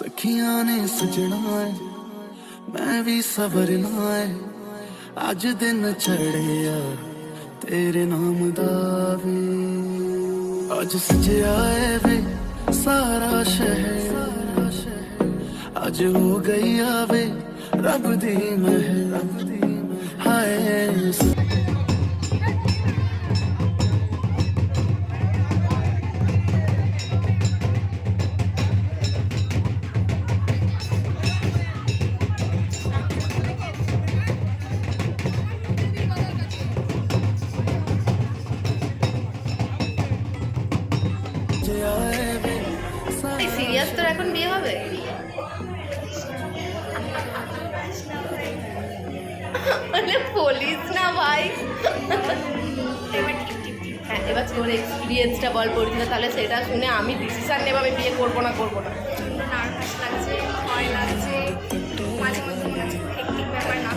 ਸਖੀਆਂ ਨੇ ਸਜਣਾ ਏ, ਮੈਂ ਵੀ ਸਬਰਨਾ ਏ। ਅੱਜ ਦਿਨ ਚੜਿਆ ਤੇਰੇ ਨਾਮ ਦਾ ਵੇ। ਅੱਜ ਸਜਿਆ ਏ ਵੇ ਸਾਰਾ ਸ਼ਹਿਰ। ਅੱਜ ਹੋ ਗਈ ਆਵੇ ਰੱਬ ਦੀ ਮਹਿਰ। ਰੱਬ ਦੀ এক্সপিরিয়েন্সটা বল পরিচিত তাহলে সেটা শুনে আমি ডিসিশন নেব আমি বিয়ে করব না করব না নার্ভাস লাগছে ভয় লাগছে মাঝে মধ্যে মনে ব্যাপার না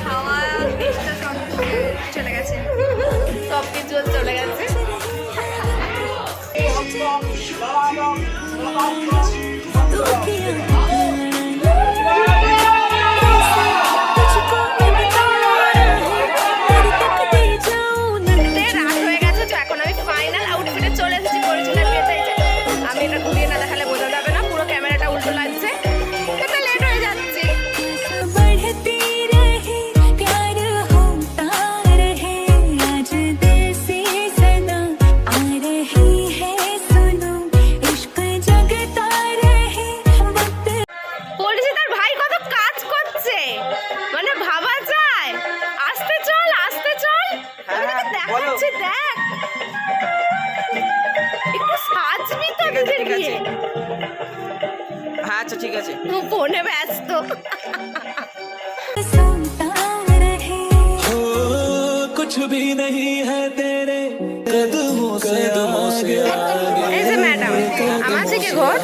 খাওয়া চলে গেছে সব কিছু চলে গেছে ঠিক আছে ফোনে ব্যস্ত सोता रहे हो कुछ भी नहीं है तेरे कदमों से आगे आगे এই যে ম্যাডাম আমার দিকে ঘর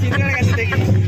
Cinta lagi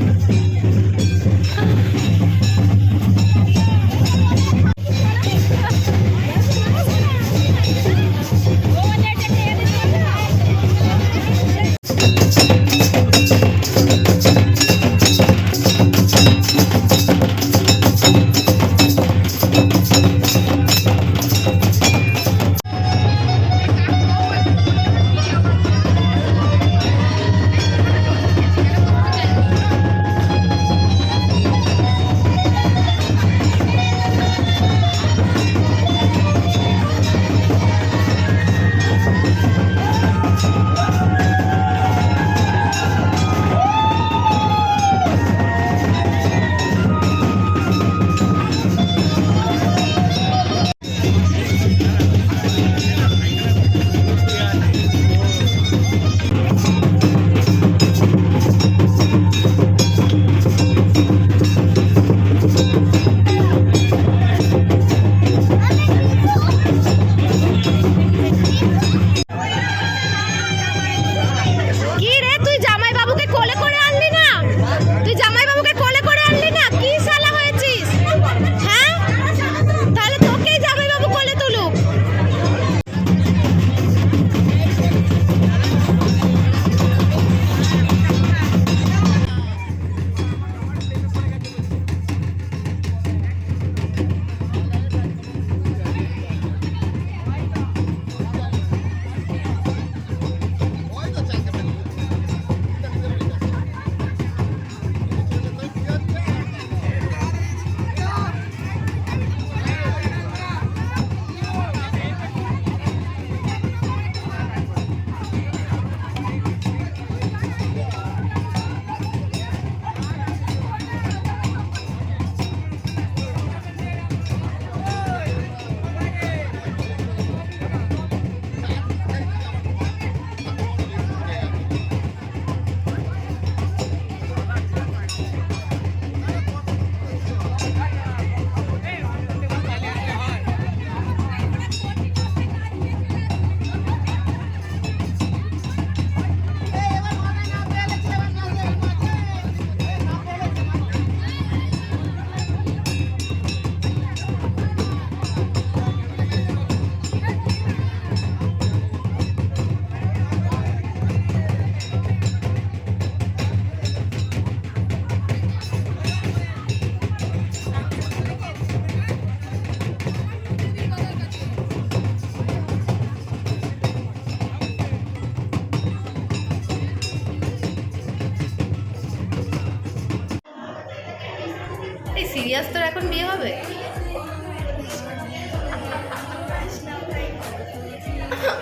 সিরিয়াস তোর এখন বিয়ে হবে?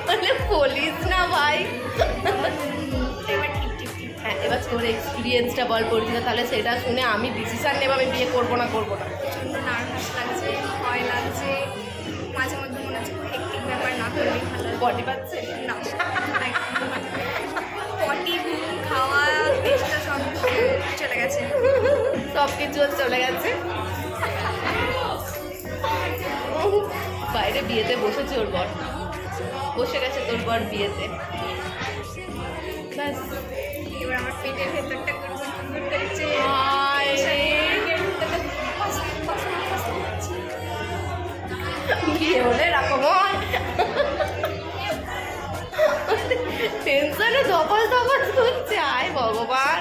বলে বলিস না ভাই। হ্যাঁ এবার তোর এক্সপিরিয়েন্সটা বল পরিচিতা তাহলে সেটা শুনে আমি ডিসিশন নেব আমি বিয়ে করব না করব না। নার্ভাস লাগছে ভয় লাগছে। মাঝে মধ্যে মনে হচ্ছে খুব হেক্টিক ব্যাপার না করলেই ভালো। বডি পাচ্ছে? না। সব কিছু ওর চলে গেছে। বাইরে বিয়েতে বসেছে ওর বর। বসে গেছে তোর বর বিয়েতে। ব্যাস। এবার আমার পেটের ভেতরটা। বিয়ে হলে টেনশনে ধপাস ধপাস করছে। আয় ভগবান।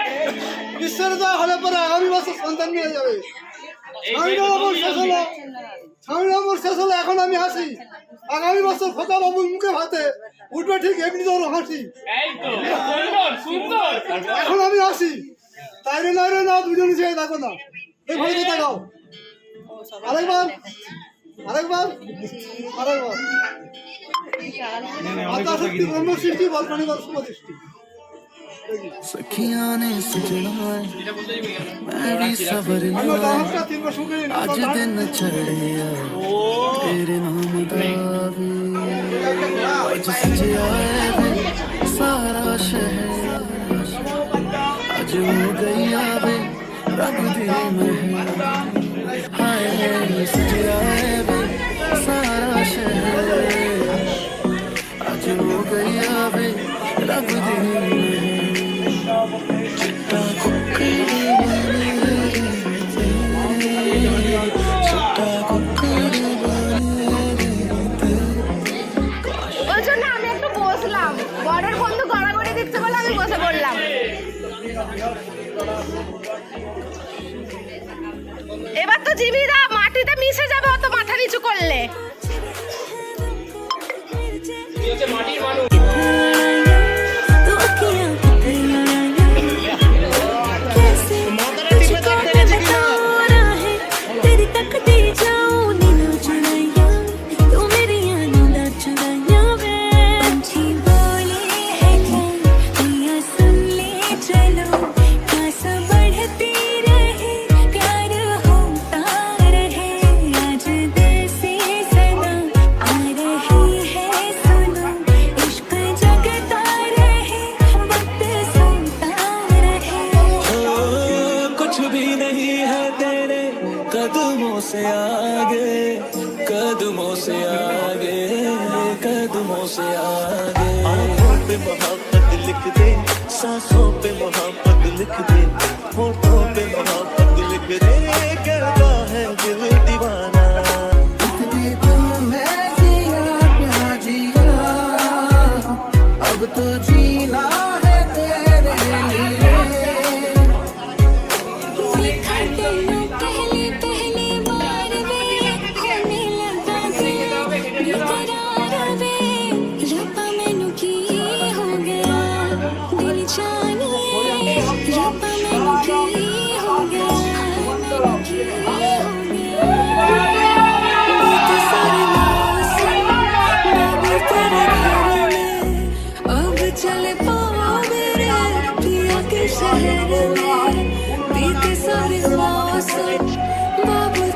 ঈশ্বরের দেওয়া হলে পরে আগামী বছর সন্তান নিয়ে যাবে। ছয় নম্বর শেষ হলো ছয় নম্বর শেষ হলো এখন আমি হাসি। আগামী বছর ফোকা বাবুর মুখে ভাতে। উঠবে ঠিক এমনি তোর হাসি। এখন আমি আসি তাই রে না রে না দুজনে চেয়ে দেখো না। এই ভালো তো তাকাও আরেকবার। আরেকবার। আরেকবার মাতা শক্তি ব্রহ্ম সৃষ্টি বল প্রাণী বল শুভ দৃষ্টি सखिया ने सजनाए मैं भी सबर अज दिन छड़िया तेरे नाम अज सारा शहर। अज गई आवे वे रब दे सारा शहर। अज गई आवे वे रब दे এবার তো জিবিরা মাটিতে মিশে যাবে অত মাথা নিচু করলে। कुछ भी नहीं है तेरे कदमों से आगे, कदमों से आगे, कदमों से आगे। आँखों पे मोहब्बत लिख दे, सांसों पे मोहब्बत लिख दे, होठों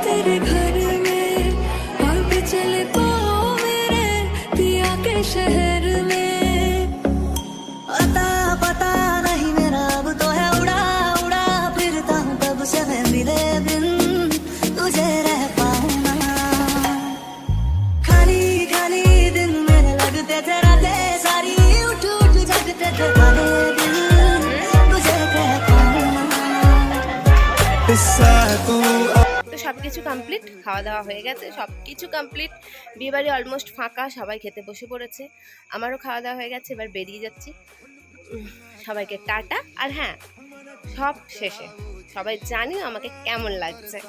तेरे घर তো সব কিছু কমপ্লিট খাওয়া দাওয়া হয়ে গেছে। সব কিছু কমপ্লিট বিয়েবাড়ি অলমোস্ট ফাঁকা, সবাই খেতে বসে পড়েছে। আমারও খাওয়া দাওয়া হয়ে গেছে, এবার বেরিয়ে যাচ্ছি। সবাইকে টাটা। আর হ্যাঁ সব শেষে, সবাই জানিও আমাকে কেমন লাগছে।